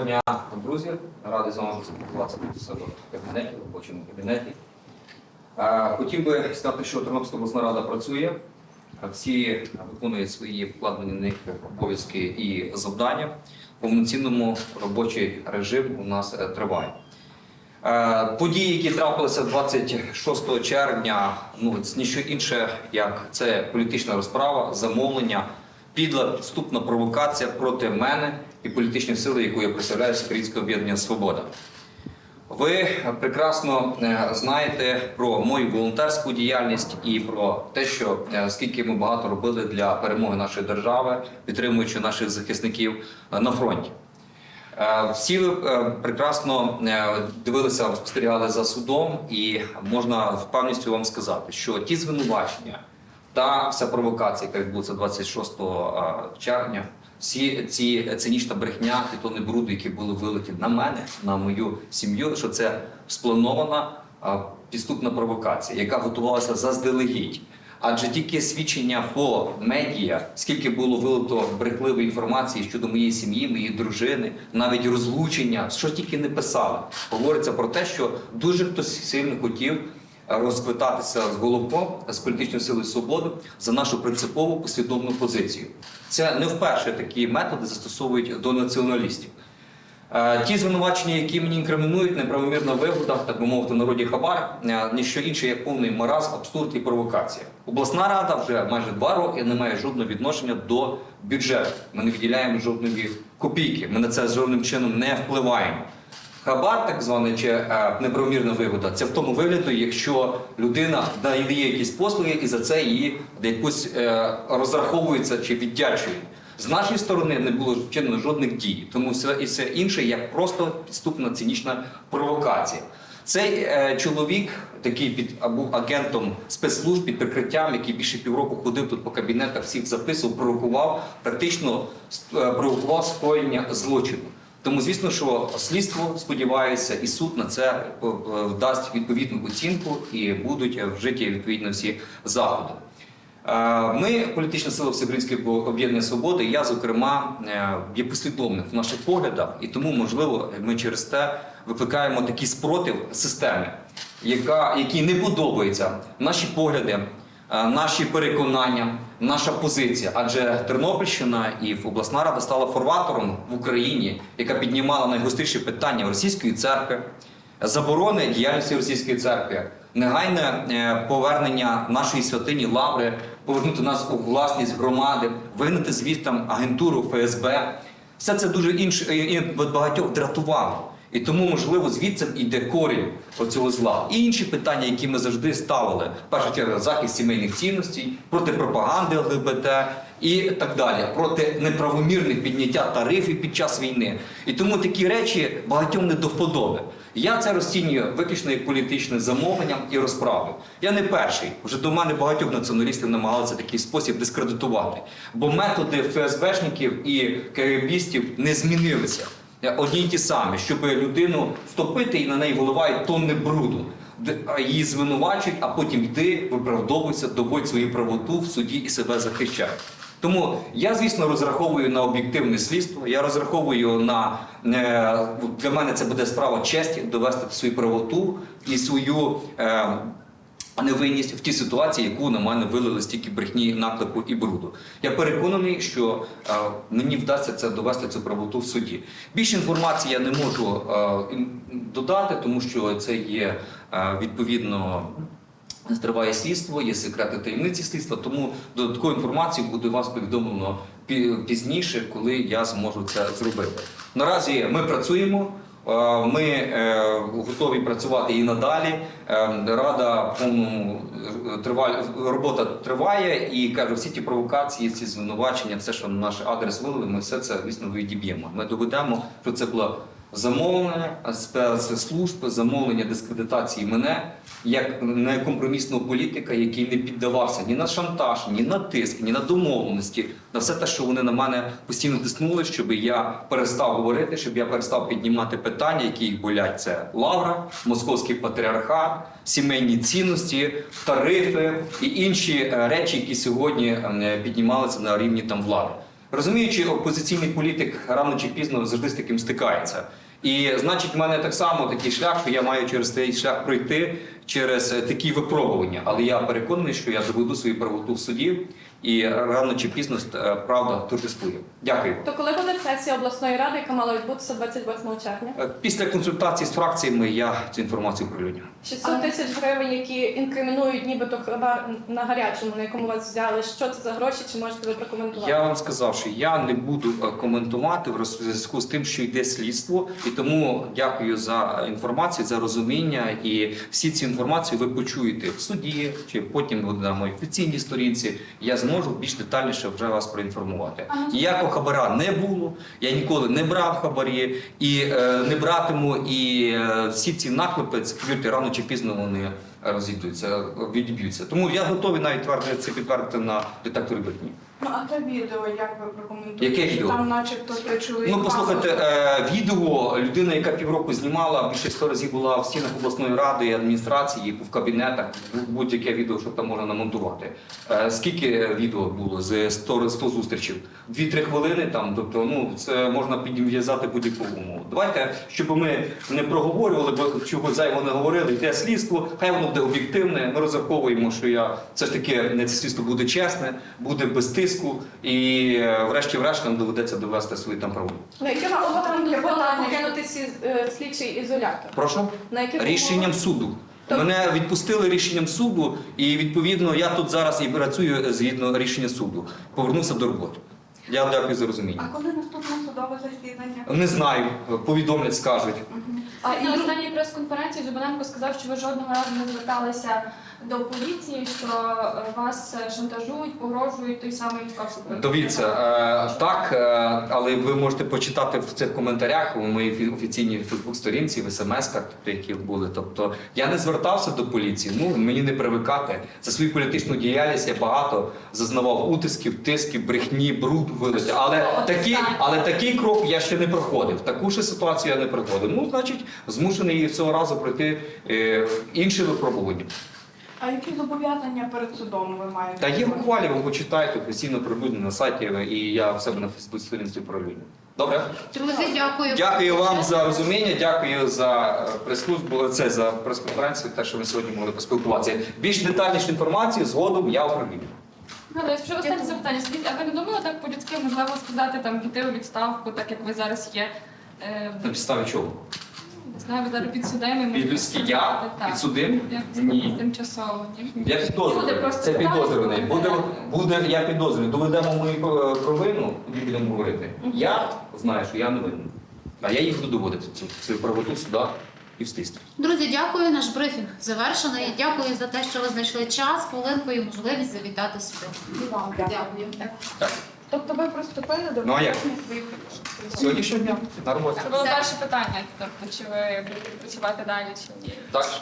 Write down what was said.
Доброго дня, друзі. Радий з вами поспілкуватися в кабінеті, в робочому кабінеті. Е, Хотів би сказати, що Тернопільська обласна рада працює. Всі виконують свої вкладені в них обов'язки і завдання. Повноцінному робочий режим у нас триває. Е, Події, які трапилися 26 червня, ну це ніщо інше, як це політична розправа, замовлення, підступна провокація проти мене і політичної сили, яку я представляю Українське об'єднання Свобода. Ви прекрасно е, знаєте про мою волонтерську діяльність і про те, що е, скільки ми багато робили для перемоги нашої держави, підтримуючи наших захисників е, на фронті. Всі ви прекрасно дивилися, спостерігали за судом, і можна з впевненістю вам сказати, що ті звинувачення та вся провокація, яка відбулася 26 е, червня, всі ці цинічна брехня і тони бруду, які були вилиті на мене, на мою сім'ю, що це спланована підступна провокація, яка готувалася заздалегідь. Адже тільки свідчення по медіа, скільки було вилито брехливої інформації щодо моєї сім'ї, моєї дружини, навіть розлучення, що тільки не писали, говориться про те, що дуже хтось сильно хотів розквитатися з головком з політичної сили свободи за нашу принципову послідовну позицію. Це не вперше такі методи застосовують до націоналістів. Е, Ті звинувачення, які мені інкримінують, неправомірна вигода, так би мовити, народі хабар, е, ніщо інше, як повний маразм, абсурд і провокація. Обласна рада вже майже два роки не має жодного відношення до бюджету. Ми не виділяємо жодної копійки. Ми на це жодним чином не впливаємо. Хабар, так званий, чи е, неправомірна вигода, це в тому вигляді, якщо людина дає якісь послуги і за це її якусь е, розраховується чи віддячує. З нашої сторони не було вчинено жодних дій, тому все і все інше як просто підступна цинічна провокація. Цей е, чоловік, такий під або агентом спецслужб під прикриттям, який більше півроку ходив тут по кабінетах, всіх записував, провокував, практично е, провокував скоєння злочину. Тому, звісно, що слідство сподівається, і суд на це е, е, дасть відповідну оцінку і будуть вжиті відповідно всі заходи. Е, Ми, політична сила Всеукраїнської об'єднання свободи, я, зокрема, є послідовним в наших поглядах, і тому, можливо, ми через те викликаємо такий спротив системи, яка, якій не подобаються наші погляди, наші переконання, наша позиція. Адже Тернопільщина і обласна рада стала форватором в Україні, яка піднімала найгостріші питання російської церкви, заборони діяльності російської церкви, негайне е, повернення нашої святині Лаври, повернути нас у власність громади, вигнати звідти агентуру ФСБ. Все це дуже інше багатьох дратувало. І тому, можливо, звідси йде корінь оцього зла. І інші питання, які ми завжди ставили, в першу чергу захист сімейних цінностей, проти пропаганди ЛГБТ і так далі, проти неправомірних підняття тарифів під час війни. І тому такі речі багатьом не до вподоби. Я це розцінюю виключно як політичне замовлення і розправу. Я не перший. Вже до мене багатьох націоналістів намагалися такий спосіб дискредитувати. Бо методи ФСБшників і КГБістів не змінилися. Одні й ті самі, щоб людину втопити і на неї виливають тонни бруду. Її звинувачують, а потім йди, виправдовуйся, доводь свою правоту в суді і себе захищай. Тому я, звісно, розраховую на об'єктивне слідство. Я розраховую на е, для мене це буде справа честі довести свою правоту і свою. Е, невинність в тій ситуації, яку на мене вилили стільки брехні, наклепу і бруду. Я переконаний, що е, мені вдасться це довести цю правоту в суді. Більше інформації я не можу е, додати, тому що це є е, відповідно. Триває слідство, є секрети таємниці слідства, тому додаткову інформацію буде вас повідомлено пізніше, коли я зможу це зробити. Наразі ми працюємо. Е, Ми е, готові працювати і надалі. Е, Рада повному триває робота триває, і каже, всі ті провокації, ці звинувачення, все, що на наш адрес вилили, ми все це звісно відіб'ємо. Ми доведемо, що це було замовлення спецслужб, замовлення дискредитації мене як некомпромісного політика, який не піддавався ні на шантаж, ні на тиск, ні на домовленості, на все те, що вони на мене постійно тиснули, щоб я перестав говорити, щоб я перестав піднімати питання, які їх болять. Це лавра, московський патріархат, сімейні цінності, тарифи і інші е, речі, які сьогодні е, піднімалися на рівні там влади. Розуміючи, опозиційний політик рано чи пізно завжди з таким стикається. І значить, в мене так само такий шлях, що я маю через цей шлях пройти через е, такі випробування. Але я переконаний, що я доведу свою правоту в суді, і рано чи пізно е, правда торжествує. Дякую. То коли буде сесія обласної ради, яка мала відбутися 28 червня? Е, Після консультацій з фракціями я цю інформацію оприлюдню. 600 тисяч гривень, які інкримінують нібито хабар на гарячому, на якому вас взяли. Що це за гроші? Чи можете ви прокоментувати? Я вам сказав, що я не буду е, коментувати в зв'язку з тим, що йде слідство, і тому дякую за інформацію, за розуміння. І всі ці інформації ви почуєте в суді, чи потім буде на моїй офіційній сторінці. Я зможу більш детальніше вже вас проінформувати. Ніякого хабара не було. Я ніколи не брав хабарі і е, не братиму. І е, всі ці наклепи, повірте, рано чи пізно вони розійдуться, відіб'ються. Тому я готовий навіть твердити це підтвердити на детекторі брехні. Ну, а те відео, як ви прокоментуєте? Яке відео? Там начебто той чоловік... Ну, послухайте, е, відео людина, яка півроку знімала, більше 100 разів була в стінах обласної ради і адміністрації, в кабінетах, будь-яке відео, що там можна намонтувати. Е, скільки відео було з 100, 100 зустрічей? 2-3 хвилини там, тобто, ну, це можна підв'язати будь-яку умову. Давайте, щоб ми не проговорювали, бо чого зайво не говорили, йде слідство, хай воно буде об'єктивне. Ми розраховуємо, що я все ж таки не це слідство буде чесне, буде без тиску, і е, врешті-врешт нам доведеться довести свої там правду. На яких умовах дозволили питання. покинути е, слідчий ізолятор? Прошу На яких рішенням суду. Тобто- Мене відпустили рішенням суду, і відповідно я тут зараз і працюю згідно рішення суду. Повернувся до роботи. Я дякую за розуміння. А коли наступне судове засідання? Не знаю, повідомлять, скажуть. А на і останній прес-конференції Зубаненко сказав, що ви жодного разу не зверталися до поліції, що е, вас шантажують, погрожують той самий військовий. Дивіться, е, так, е, але ви можете почитати в цих коментарях у моїй офіційній Фейсбук-сторінці, в смс-ках, які були. Тобто я не звертався до поліції, ну мені не привикати. За свою політичну діяльність я багато зазнавав утисків, тисків, брехні, бруд вилиття. Але такі, але такий крок я ще не проходив. Таку ж ситуацію я не проходив. Ну, значить, змушений цього разу пройти е, інше випробування. А які зобов'язання перед судом ви маєте? Та є в ухвалі, ви почитаєте офіційно прилюдно на сайті, і я в себе на Фейсбук сторінці прилюдно. Добре? Друзі, дякую. Дякую вам за розуміння, дякую за е, прес-службу, це за прес-конференцію, те, що ми сьогодні могли поспілкуватися. Більш детальнішу інформацію згодом я оприлюдню. Але ще останнє запитання. Скажіть, а ви не думали так по-людськи, можливо, сказати там піти у відставку, так як ви зараз є? Е, На підставі чого? Не знаю, ви зараз під судами. Під людські я? Як Ні. тимчасово, ні? Я Люди підозрюю. просто Це підозрюваний. Буде, буде, я підозрюю. Доведемо мою е, провину, тоді будемо говорити. Я знаю, що я не винен. А я їх буду доводити цю свою правоту судах і в слідстві. Друзі, дякую. Наш брифінг завершений. Дякую за те, що ви знайшли час, хвилинку і можливість завітати сюди. І вам дякую. Дякую. Так. Тобто ви приступили до Ну, а як? своїх Сьогоднішнього дня на роботі. Це було перше питання. Тобто, чи ви будете працювати далі, чи ні? Так.